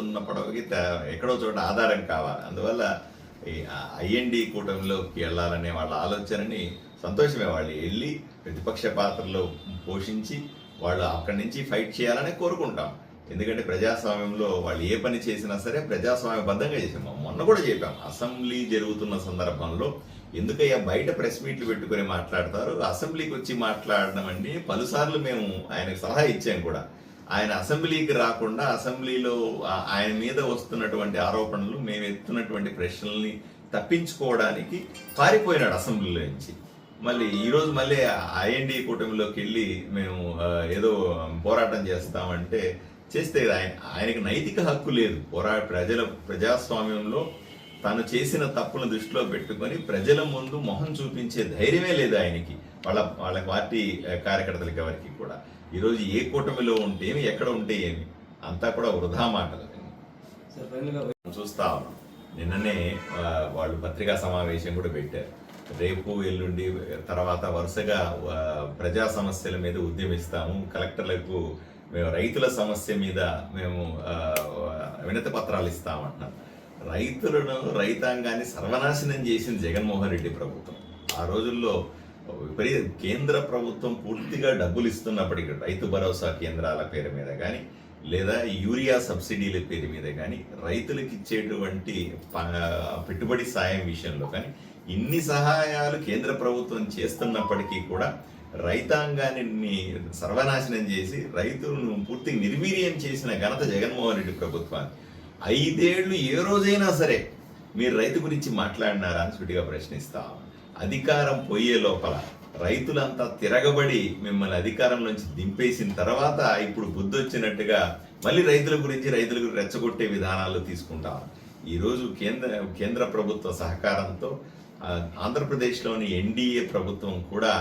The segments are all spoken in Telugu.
ఉన్న పడవకి ఎక్కడో చోట ఆధారం కావాలి. అందువల్ల ఈ ఐఎన్డి కూటమిలోకి వెళ్ళాలనే వాళ్ళ ఆలోచనని సంతోషమే. వాళ్ళు వెళ్ళి ప్రతిపక్ష పాత్రలో పోషించి వాళ్ళు అక్కడి నుంచి ఫైట్ చేయాలని కోరుకుంటాం. ఎందుకంటే ప్రజాస్వామ్యంలో వాళ్ళు ఏ పని చేసినా సరే ప్రజాస్వామ్యబద్ధంగా చేసాము మొన్న కూడా చెప్పాం. అసెంబ్లీ జరుగుతున్న సందర్భంలో ఎందుకయ్యా బయట ప్రెస్ మీట్లు పెట్టుకొని మాట్లాడతారు? అసెంబ్లీకి వచ్చి మాట్లాడడం అండి. పలుసార్లు మేము ఆయనకు సలహా ఇచ్చాం కూడా. ఆయన అసెంబ్లీకి రాకుండా అసెంబ్లీలో ఆయన మీద వస్తున్నటువంటి ఆరోపణలు మేము ఎత్తున్నటువంటి ప్రశ్నల్ని తప్పించుకోవడానికి పారిపోయినాడు అసెంబ్లీలో నుంచి. మళ్ళీ ఈరోజు మళ్ళీ ఐఎన్డీ కూటమిలోకి వెళ్ళి మేము ఏదో పోరాటం చేస్తామంటే చేస్తే ఆయన ఆయనకి నైతిక హక్కు లేదు. పోరా ప్రజల ప్రజాస్వామ్యంలో తను చేసిన తప్పును దృష్టిలో పెట్టుకొని ప్రజల ముందు మొహం చూపించే ధైర్యమే లేదు ఆయనకి వాళ్ళ వాళ్ళ పార్టీ కార్యకర్తలకి ఎవరికి కూడా. ఈరోజు ఏ కూటమిలో ఉంటే ఏమి ఎక్కడ ఉంటే ఏమి అంతా కూడా వృధా మాటలు. చూస్తా ఉన్నాం. నిన్ననే వాళ్ళు పత్రికా సమావేశం కూడా పెట్టారు. రేపు ఎల్లుండి తర్వాత వరుసగా ప్రజా సమస్యల మీద ఉద్యమిస్తాము. కలెక్టర్లకు మేము రైతుల సమస్య మీద మేము వినతి పత్రాలు ఇస్తామంటున్నాం రైతులను రైతాంగాన్ని సర్వనాశనం చేసింది జగన్మోహన్ రెడ్డి ప్రభుత్వం. ఆ రోజుల్లో విపరీత. కేంద్ర ప్రభుత్వం పూర్తిగా డబ్బులు ఇస్తున్నప్పటికీ రైతు భరోసా కేంద్రాల పేరు మీద కానీ లేదా యూరియా సబ్సిడీల పేరు మీద కానీ రైతులకు ఇచ్చేటువంటి ప- పెట్టుబడి సాయం విషయంలో కానీ ఇన్ని సహాయాలు కేంద్ర ప్రభుత్వం చేస్తున్నప్పటికీ కూడా రైతాంగాన్ని సర్వనాశనం చేసి రైతులను పూర్తి నిర్వీర్యం చేసిన ఘనత జగన్మోహన్ రెడ్డి ప్రభుత్వాన్ని. ఐదేళ్ళు ఏ రోజైనా సరే మీరు రైతు గురించి మాట్లాడినారా అని సుటిగా ప్రశ్నిస్తా అధికారం పోయే లోపల రైతులంతా తిరగబడి మిమ్మల్ని అధికారంలోంచి దింపేసిన తర్వాత ఇప్పుడు బుద్ధి వచ్చినట్టుగా మళ్ళీ రైతుల గురించి రైతులకు రెచ్చగొట్టే విధానాలు తీసుకుంటాం. ఈరోజు కేంద్ర కేంద్ర ప్రభుత్వ సహకారంతో ఆంధ్రప్రదేశ్లోని ఎన్డీఏ ప్రభుత్వం కూడా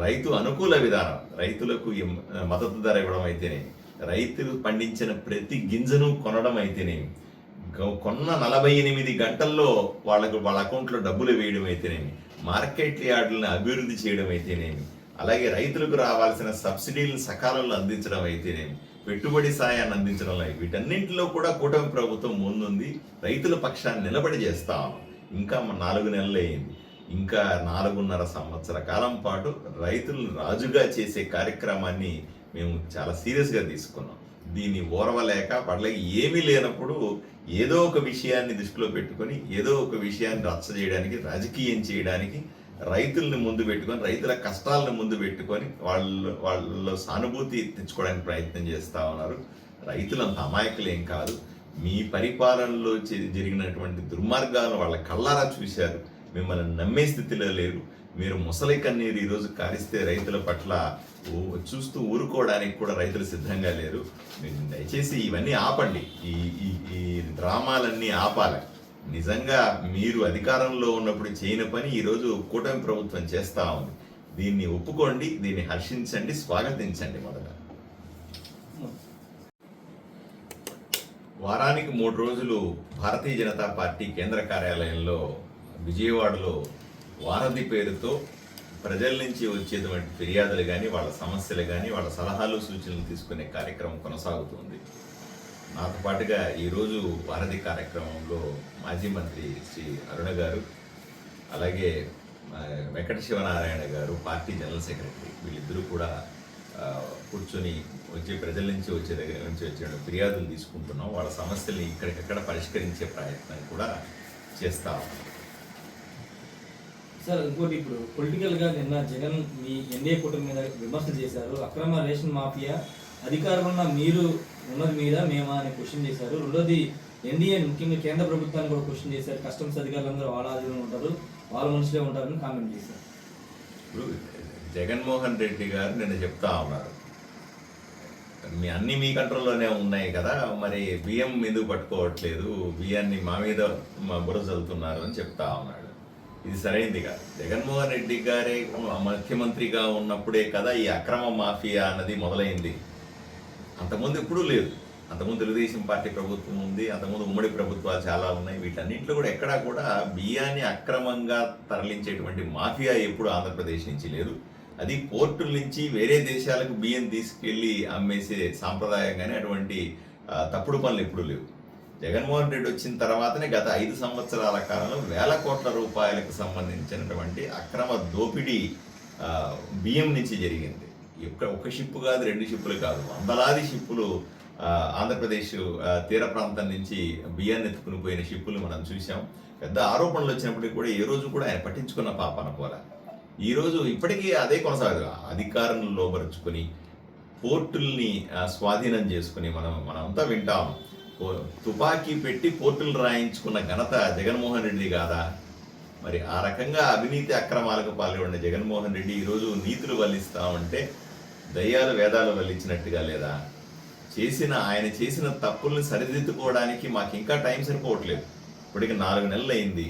రైతు అనుకూల విధానం రైతులకు మద్దతు ధర ఇవ్వడం అయితేనే రైతులు పండించిన ప్రతి గింజను కొనడం అయితేనే గ- కొన్న నలభై ఎనిమిది గంటల్లో వాళ్ళకు వాళ్ళ అకౌంట్లో డబ్బులు వేయడం అయితేనేమి మార్కెట్ యార్డులను అభివృద్ధి చేయడం అయితేనేమి అలాగే రైతులకు రావాల్సిన సబ్సిడీలను సకాలంలో అందించడం అయితేనేమి పెట్టుబడి సాయాన్ని అందించడం వీటన్నింటిలో కూడా కూటమి ప్రభుత్వం ముందుంది. రైతుల పక్షాన్ని నిలబడి చేస్తా ఇంకా నాలుగు నెలలు అయింది. ఇంకా నాలుగున్నర సంవత్సర కాలం పాటు రైతులను రాజుగా చేసే కార్యక్రమాన్ని మేము చాలా సీరియస్గా తీసుకున్నాం. దీన్ని ఓర్వలేక పడలేక ఏమీ లేనప్పుడు ఏదో ఒక విషయాన్ని దృష్టిలో పెట్టుకొని ఏదో ఒక విషయాన్ని రచ్చ చేయడానికి రాజకీయం చేయడానికి రైతుల్ని ముందు పెట్టుకొని రైతుల కష్టాలను ముందు పెట్టుకొని వాళ్ళు వాళ్ళ సానుభూతి తెచ్చుకోవడానికి ప్రయత్నం చేస్తూ ఉన్నారు. రైతులు అంత అమాయకులు ఏం కాదు. మీ పరిపాలనలో చే- జరిగినటువంటి దుర్మార్గాలను వాళ్ళ కళ్ళారా చూశారు. మిమ్మల్ని నమ్మే స్థితిలో లేరు. మీరు ముసలి కన్నీరు ఈరోజు కారిస్తే రైతుల పట్ల చూస్తూ ఊరుకోవడానికి కూడా రైతులు సిద్ధంగా లేరు. మీరు దయచేసి ఇవన్నీ ఆపండి. ఈ ఈ ఈ డ్రామాలన్నీ ఆపాలి. నిజంగా మీరు అధికారంలో ఉన్నప్పుడు చేయని పని ఈరోజు కూటమి ప్రభుత్వం చేస్తా ఉంది. దీన్ని ఒప్పుకోండి దీన్ని హర్షించండి స్వాగతించండి మొదట. వారానికి మూడు రోజులు భారతీయ జనతా పార్టీ కేంద్ర కార్యాలయంలో విజయవాడలో వారధి పేరుతో ప్రజల నుంచి వచ్చేటువంటి ఫిర్యాదులు కానీ వాళ్ళ సమస్యలు కానీ వాళ్ళ సలహాలు సూచనలు తీసుకునే కార్యక్రమం కొనసాగుతుంది. నాతో పాటుగా ఈరోజు వారధి కార్యక్రమంలో మాజీ మంత్రి శ్రీ అరుణ గారు అలాగే వెంకట శివనారాయణ గారు పార్టీ జనరల్ సెక్రటరీ వీళ్ళిద్దరూ కూడా కూర్చొని వచ్చే ప్రజల నుంచి వచ్చే దగ్గర నుంచి వచ్చే ఫిర్యాదులు తీసుకుంటున్నాం. వాళ్ళ సమస్యల్ని ఇక్కడికక్కడ పరిష్కరించే ప్రయత్నం కూడా చేస్తాం సార్ ఇంకోటి ఇప్పుడు పొలిటికల్గా నిన్న జగన్ మీ ఎన్డీఏ కూటమి మీద విమర్శలు చేశారు. అక్రమ రేషన్ మాఫియా అధికారంలో ఉన్న మీరు ఉన్నది మీద మేమా అని క్వశ్చన్ చేశారు. రెండోది ఎన్డీఏ ముఖ్యంగా కేంద్ర ప్రభుత్వాన్ని కూడా క్వశ్చన్ చేశారు. కస్టమ్స్ అధికారులందరూ వాళ్ళ ఆధీనంలో ఉంటారు వాళ్ళ మనుషులే ఉంటారని కామెంట్ చేశారు. ఇప్పుడు జగన్మోహన్ రెడ్డి గారు నిన్న చెప్తా ఉన్నారు. మీ అన్ని మీ కంట్రోల్లోనే ఉన్నాయి కదా మరి బియ్యం ఎందుకు పట్టుకోవట్లేదు? బియ్యాన్ని మా మీద మా బుర్ర అని చెప్తా ఉన్నాడు. ఇది సరైంది కాదు. జగన్మోహన్ రెడ్డి గారే ముఖ్యమంత్రిగా ఉన్నప్పుడే కదా ఈ అక్రమ మాఫియా అన్నది మొదలైంది. అంతకుముందు ఎప్పుడూ లేదు. అంతకుముందు తెలుగుదేశం పార్టీ ప్రభుత్వం ఉంది అంతకుముందు ఉమ్మడి ప్రభుత్వాలు చాలా ఉన్నాయి. వీటన్నింటిలో కూడా ఎక్కడా కూడా బియ్యాన్ని అక్రమంగా తరలించేటువంటి మాఫియా ఎప్పుడు ఆంధ్రప్రదేశ్ నుంచి లేదు. అది పోర్టుల నుంచి వేరే దేశాలకు బియ్యం తీసుకెళ్ళి అమ్మేసే సాంప్రదాయంగానే అటువంటి తప్పుడు పనులు ఎప్పుడూ లేవు. జగన్మోహన్ రెడ్డి వచ్చిన తర్వాతనే గత ఐదు సంవత్సరాల కాలంలో వేల కోట్ల రూపాయలకు సంబంధించినటువంటి అక్రమ దోపిడీ బియ్యం నుంచి జరిగింది. ఒక షిప్ కాదు రెండు షిప్పులు కాదు. వందలాది షిప్పులు ఆంధ్రప్రదేశ్ తీర ప్రాంతం నుంచి బియ్యాన్ని ఎత్తుకుని పోయిన షిప్పులు మనం చూసాం పెద్ద ఆరోపణలు వచ్చినప్పటికీ కూడా ఏ రోజు కూడా ఆయన పట్టించుకున్న పాపన పోల ఈ రోజు ఇప్పటికీ అదే కొనసాగదు అధికారులను లోపరుచుకొని పోర్టుల్ని స్వాధీనం చేసుకుని మనం మనమంతా వింటాం. తుపాకీ పెట్టి పోర్టులు రాయించుకున్న ఘనత జగన్మోహన్ రెడ్డి కాదా? మరి ఆ రకంగా అవినీతి అక్రమాలకు పాల్గొన్న జగన్మోహన్ రెడ్డి ఈరోజు నీతులు వల్లిస్తామంటే దయ్యాలు వేదాలు వల్లించినట్టుగా లేదా? చేసిన ఆయన చేసిన తప్పుల్ని సరిదిద్దుకోవడానికి మాకు ఇంకా టైం సరిపోవట్లేదు. ఇప్పటికి నాలుగు నెలలు అయింది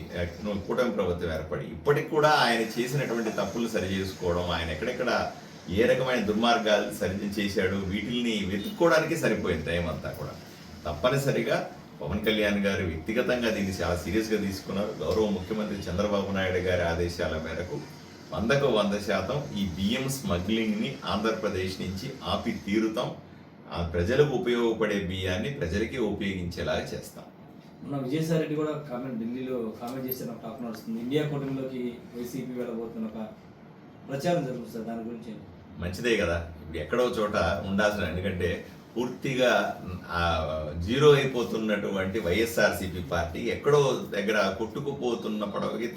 కూటమి ప్రభుత్వం ఏర్పడి ఇప్పటికి కూడా ఆయన చేసినటువంటి తప్పులు సరి చేసుకోవడం ఆయన ఎక్కడెక్కడ ఏ రకమైన దుర్మార్గాలు సరి చేశాడు వీటిల్ని వెతుక్కోవడానికి సరిపోయింది టైం అంతా కూడా. తప్పనిసరిగా పవన్ కళ్యాణ్ గారు వ్యక్తిగతంగా దీన్ని చాలా సీరియస్గా తీసుకున్నారు. గౌరవ ముఖ్యమంత్రి చంద్రబాబు నాయుడు గారి ఆదేశాల మేరకు వందకు వంద శాతం ఈ బియ్యం స్మగ్లింగ్ని ఆంధ్రప్రదేశ్ నుంచి ఆపి తీరుతాం. ఆ ప్రజలకు ఉపయోగపడే బియ్యాన్ని ప్రజలకే ఉపయోగించేలాగా చేస్తాం. మన విజయసాయి రెడ్డి కూడా కామెంట్ ఢిల్లీలో కామెంట్ చేసిన టాక్ నడుస్తుంది. ఇండియా కూటమిలోకి వైసీపీ వెళ్ళబోతున్న ఒక ప్రచారం జరుగుతుంది సార్. దాని గురించి? మంచిదే కదా. ఇప్పుడు ఎక్కడో చోట ఉండాల్సిన ఎందుకంటే పూర్తిగా ఆ, జీరో అయిపోతున్నటువంటి వైఎస్ఆర్సీపీ పార్టీ ఎక్కడో దగ్గర కొట్టుకుపోతున్న పడవకి